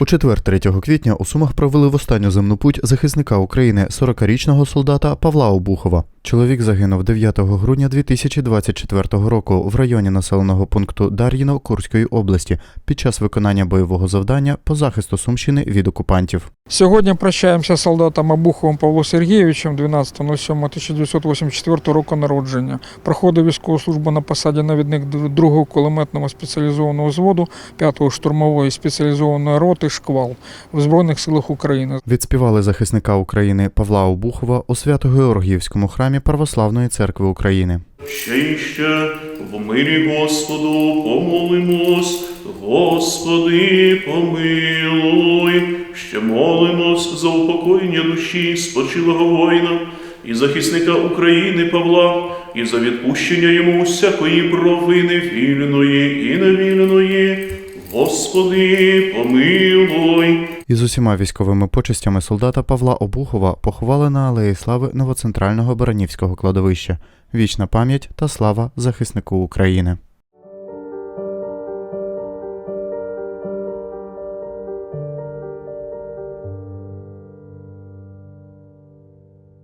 У четвер 3 квітня у Сумах провели в останню земну путь захисника України 40-річного солдата Павла Обухова. Чоловік загинув 9 грудня 2024 року в районі населеного пункту Дар'їно Курської області під час виконання бойового завдання по захисту Сумщини від окупантів. Сьогодні прощаємося з солдатом Обуховим Павлом Сергійовичем 12.07.1984 року народження. Проходив військову службу на посаді навідник 2-го кулеметного спеціалізованого взводу 5-го штурмової спеціалізованої роти «Шквал» в Збройних силах України. Відспівали захисника України Павла Обухова у Свято-Георгіївському храмі Православної церкви України. Ще ще в мирі Господу помолимось, Господи, помилуй, ще молимось за упокоєння душі спочилого воїна і захисника України Павла, і за відпущення йому всякої провини вільної і невільної. Господи, помилуй. Із усіма військовими почестями солдата Павла Обухова поховали на Алеї Слави Новоцентрального Баранівського кладовища. Вічна пам'ять та слава захиснику України.